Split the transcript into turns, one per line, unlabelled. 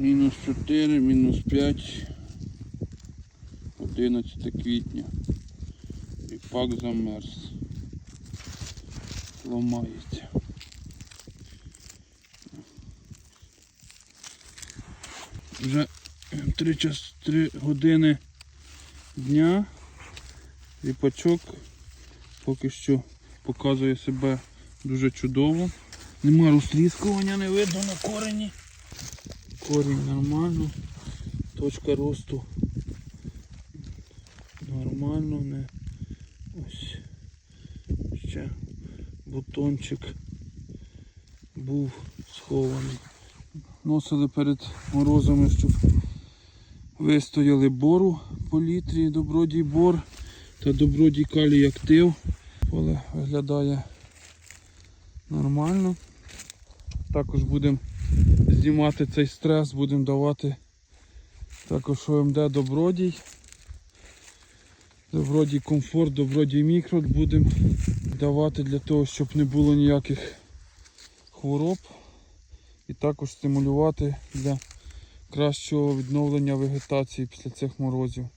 Мінус 4, мінус 5, 11 квітня. І пак замерз. Ламається. Вже 3, час, 3 години дня. Ріпачок поки що показує себе дуже чудово. Нема розтріскування, не видно на корені. Корінь нормально. Точка росту нормально, не ось ще бутончик був схований. Носили перед морозами, щоб вистояли бору по літрі, добродій бор та добродій калій актив. Поле виглядає нормально. Також будемо знімати цей стрес, будемо давати також ОМД добродій. Добродій комфорт, добродій мікро будемо давати для того, щоб не було ніяких хвороб. І також стимулювати для кращого відновлення вегетації після цих морозів.